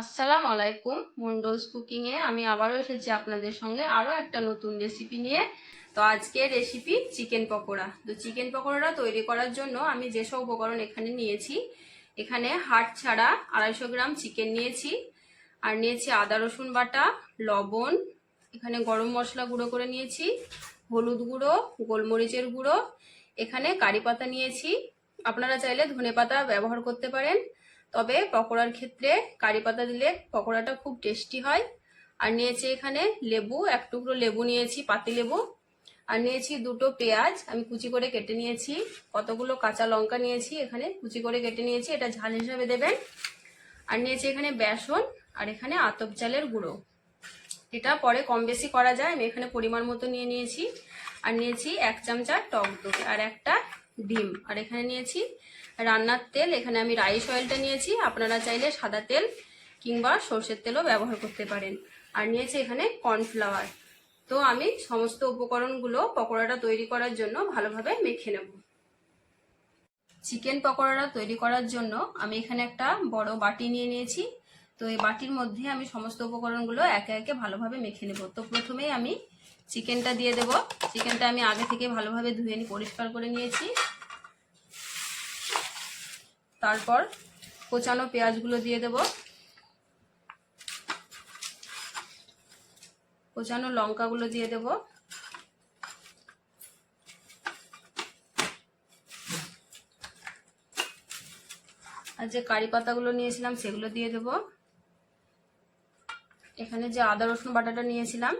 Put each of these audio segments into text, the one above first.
আসসালামু আলাইকুম মন্ডলস কুকিংয়ে আমি আবারও এসেছি আপনাদের সঙ্গে আরও একটা নতুন রেসিপি নিয়ে। তো আজকের রেসিপি চিকেন পকোড়া। তো চিকেন পকোড়াটা তৈরি করার জন্য আমি যেসব উপকরণ এখানে নিয়েছি, এখানে হাট ছাড়া আড়াইশো গ্রাম চিকেন নিয়েছি, আর নিয়েছি আদা, রসুন বাটা, লবণ, এখানে গরম মশলা গুঁড়ো করে নিয়েছি, হলুদ গুঁড়ো, গোলমরিচের গুঁড়ো, এখানে কারি পাতা নিয়েছি। আপনারা চাইলে ধনে পাতা ব্যবহার করতে পারেন। তবে পকোড়ার ক্ষেত্রে কারি পাতা দিলে পকোড়াটা খুব টেস্টি হয়। আর নিয়েছি এখানে লেবু, এক টুকরো লেবু নিয়েছি, পাতি লেবু। আর নিয়েছি দুটো পেঁয়াজ, আমি কুচি করে কেটে নিয়েছি। কতগুলো কাঁচা লঙ্কা নিয়েছি, এখানে কুচি করে কেটে নিয়েছি, এটা ঝাল হিসাবে দেবেন। আর নিয়েছি এখানে বেসন, আর এখানে আতপ চালের গুঁড়ো। এটা পরে কম বেশি করা যায়, আমি এখানে পরিমাণ মতো নিয়ে নিয়েছি। আর নিয়েছি এক চামচা টক দই, আর একটা ডিম। আর এখানে নিয়েছি রান্নার তেল। এখানে আমি রাইস অয়েলটা নিয়েছি। আপনারা চাইলে সাদা তেল কিংবা সর্ষের তেলও ব্যবহার করতে পারেন। আর নিয়েছি এখানে কর্নফ্লাওয়ার। তো আমি সমস্ত উপকরণগুলো পকোড়াটা তৈরি করার জন্য ভালোভাবে মেখে নেব। চিকেন পকোড়াটা তৈরি করার জন্য আমি এখানে একটা বড় বাটি নিয়ে নিয়েছি। তো এই বাটির মধ্যে আমি সমস্ত উপকরণগুলো একে একে ভালোভাবে মেখে নেব। তো প্রথমেই আমি চিকেনটা দিয়ে দেব। চিকেনটা আমি আগে থেকে ভালোভাবে ধুয়ে নিয়ে পরিষ্কার করে নিয়েছি। তারপর কোচানো পেঁয়াজগুলো দিয়ে দেব। কোচানো লঙ্কাগুলো দিয়ে দেব। আর যে কারি পাতাগুলো নিয়েছিলাম সেগুলো দিয়ে দেব। এখানে যে আদা রসুন বাটাটা নিয়েছিলাম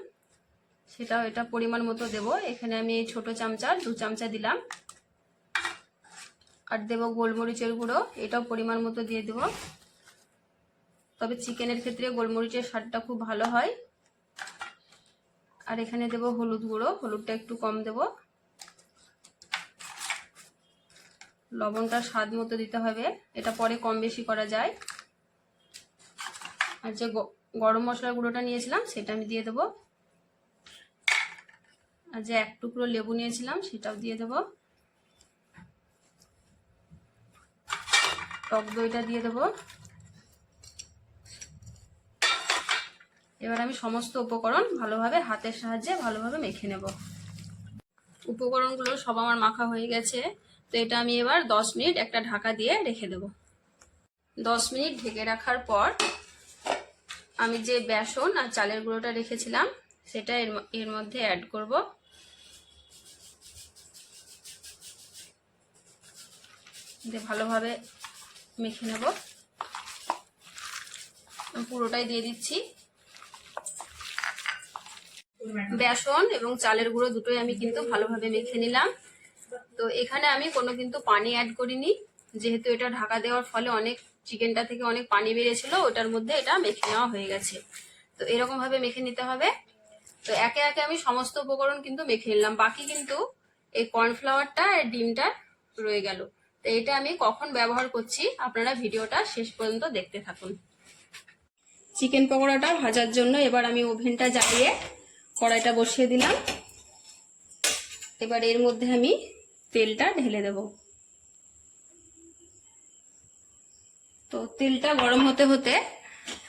সেটাও এটা পরিমাণ মতো দেব। এখানে আমি এই ছোট চামচা, দু চামচা দিলাম। আর দেবো গোলমরিচের গুঁড়ো, এটাও পরিমাণ মতো দিয়ে দেব। তবে চিকেনের ক্ষেত্রে গোলমরিচের স্বাদটা খুব ভালো হয়। আর এখানে দেব হলুদ গুঁড়ো, হলুদটা একটু কম দেব। লবণটা স্বাদ মতো দিতে হবে, এটা পরে কম বেশি করা যায়। আর যে গরম মশলার গুঁড়োটা নিয়েছিলাম, সেটা আমি দিয়ে দেবো। যে এক টুকরো লেবু নিয়েছিলাম সেটাও দিয়ে দেবো। টক দইটা দিয়ে দেবো। এবার আমি সমস্ত উপকরণ ভালোভাবে হাতের সাহায্যে ভালোভাবে মেখে নেব। উপকরণগুলো সব আমার মাখা হয়ে গেছে, তো এটা আমি এবার দশ মিনিট একটা ঢাকা দিয়ে রেখে দেব। দশ মিনিট ঢেকে রাখার পর আমি যে বেসন আর চালের গুঁড়োটা রেখেছিলাম, সেটা এর এর মধ্যে অ্যাড করব। দিয়ে ভালোভাবে মেখে নেব। পুরোটাই দিয়ে দিচ্ছি। বেসন এবং চালের গুঁড়ো দুটোই আমি কিন্তু ভালোভাবে মেখে নিলাম। তো এখানে আমি কোনো কিন্তু পানি অ্যাড করিনি। যেহেতু এটা ঢাকা দেওয়ার ফলে অনেক চিকেনটা থেকে অনেক পানি বেরিয়েছিল, ওটার মধ্যে এটা মেখে নেওয়া হয়ে গেছে। তো এরকম ভাবে মেখে নিতে হবে। তো একে একে আমি সমস্ত উপকরণ কিন্তু মেখে নিলাম। বাকি কিন্তু এই কর্নফ্লাওয়ারটা আর ডিমটা রয়ে গেল। তো এটা আমি কখন ব্যবহার করছি আপনারা ভিডিওটা শেষ পর্যন্ত দেখতে থাকুন। চিকেন পকোড়াটা ভাজার জন্য এবার আমি ওভেনটা জ্বালিয়ে কড়াইটা বসিয়ে দিলাম। এবার এর মধ্যে আমি তেলটা ঢেলে দেব। তো তেলটা গরম হতে হতে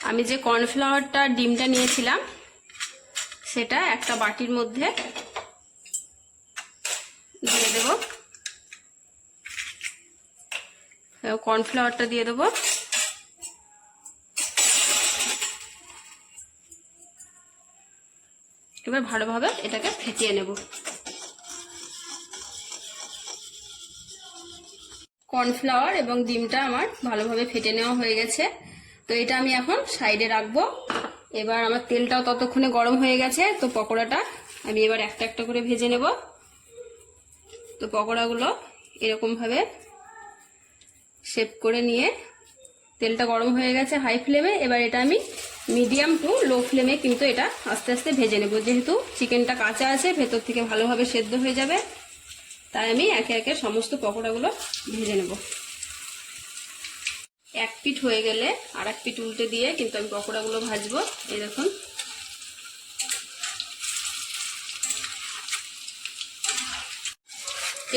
আমি যে কর্নফ্লাওয়ারটা ডিমটা নিয়েছিলাম, সেটা একটা বাটির মধ্যে দিয়ে দেবো। কর্নফ্লাওয়ারটা দিয়ে দেবো। এবার ভালোভাবে এটাকে ফেটিয়ে নেব। কর্নফ্লাওয়ার এবং ডিমটা আমার ভালোভাবে ফেটে নেওয়া হয়ে গেছে। তো এটা আমি এখন সাইডে রাখব। এবার আমার তেলটাও ততক্ষণে গরম হয়ে গেছে, তো পকোড়াটা আমি এবার একটা একটা করে ভেজে নেব। তো পকোড়াগুলো এরকমভাবে শেপ করে নিয়ে তেলটা গরম হয়ে গেছে হাই ফ্লেমে এবার এটা আমি মিডিয়াম টু লো ফ্লেমে কিন্তু এটা আস্তে আস্তে ভেজে নেব। যেহেতু চিকেনটা কাঁচা আছে, ভেতর থেকে ভালোভাবে সেদ্ধ হয়ে যাবে। তাই আমি একে একে সমস্ত পকোড়াগুলো ভেজে নেব। এক পিঠ হয়ে গেলে আর এক পিঠ উল্টে দিয়ে কিন্তু আমি পকোড়াগুলো ভাজবো। এই দেখুন।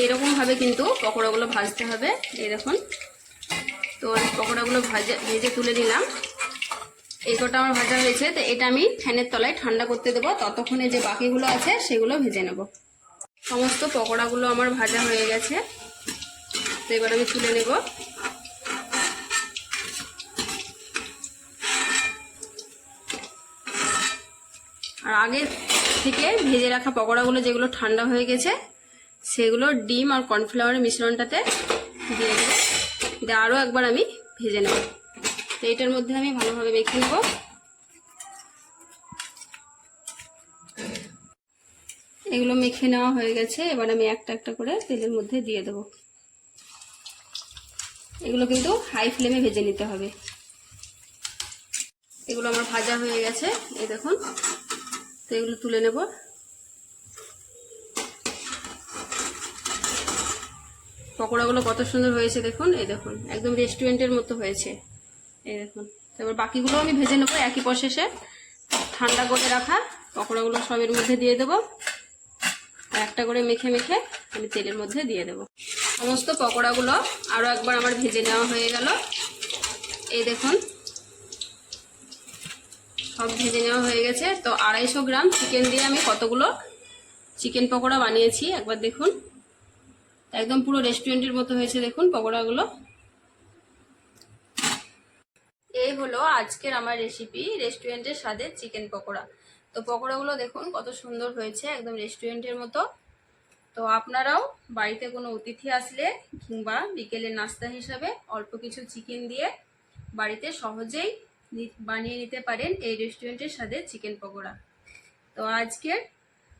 এরকম ভাবে কিন্তু পকোড়াগুলো ভাজতে হবে। এই দেখুন। তো পকোড়াগুলো ভাজা, ভেজে তুলে নিলাম। এই কটা আমার ভাজা হয়েছে, তো এটা আমি ফ্যানের তলায় ঠান্ডা করতে দেবো। ততক্ষণে যে বাকিগুলো আছে, সেগুলো ভেজে নেব। সমস্ত পকোড়াগুলো আমার ভাজা হয়ে গেছে। তো এবার আমি তুলে নেব। আর আগে থেকে ভেজে রাখা পকোড়াগুলো যেগুলো ঠান্ডা হয়ে গেছে, সেগুলো ডিম আর কর্নফ্লাওয়ারের মিশ্রণটাতে দিয়ে দেবো। আরও একবার আমি ভেজে নেব। তো এটার মধ্যে আমি ভালোভাবে মেখে নেব। এগুলো মেখে নেওয়া হয়ে গেছে। এবার আমি একটা একটা করে তেলের মধ্যে দিয়ে দেবো। এগুলো কিন্তু হাই ফ্লেমে ভেজে নিতে হবে। এগুলো আমার ভাজা হয়ে গেছে। এই দেখুন। তো এগুলো তুলে নেব। পকোড়াগুলো কত সুন্দর হয়েছে দেখুন, এই দেখুন, একদম রেস্টুরেন্টের মতো হয়েছে। এই দেখুন, তারপর বাকিগুলো আমি ভেজে নেব একই প্রসেসে ঠান্ডা করে রাখা পকোড়াগুলো সবের মধ্যে দিয়ে দেবো। আর একটা করে মেখে মেখে আমি তেলের মধ্যে দিয়ে দেবো। সমস্ত পকোড়াগুলো আরও একবার আমার ভেজে নেওয়া হয়ে গেল। এই দেখুন, সব ভেজে নেওয়া হয়ে গেছে। তো আড়াইশো গ্রাম চিকেন দিয়ে আমি কতগুলো চিকেন পকোড়া বানিয়েছি, একবার দেখুন। একদম পুরো রেস্টুরেন্টের মতো হয়েছে দেখুন পকোড়াগুলো। এই হলো আজকের আমার রেসিপি রেস্টুরেন্টের স্বাদের চিকেন পকোড়া। তো পকোড়াগুলো দেখুন কত সুন্দর হয়েছে, একদম রেস্টুরেন্টের মতো। তো আপনারাও বাড়িতে কোনো অতিথি আসলে কিংবা বিকেলের নাস্তা হিসাবে অল্প কিছু চিকেন দিয়ে বাড়িতে সহজেই বানিয়ে নিতে পারেন এই রেস্টুরেন্টের স্বাদের চিকেন পকোড়া। তো আজকের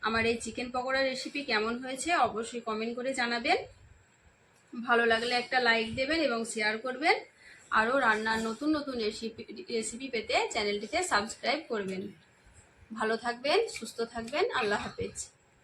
আমার এই চিকেন পকোড়া রেসিপি কেমন হয়েছে অবশ্যই কমেন্ট করে জানাবেন। ভালো লাগলে একটা লাইক দেবেন এবং শেয়ার করবেন। আরও রান্নার নতুন নতুন রেসিপি রেসিপি পেতে চ্যানেলটিতে সাবস্ক্রাইব করবেন। ভালো থাকবেন, সুস্থ থাকবেন, আল্লাহ হাফেজ।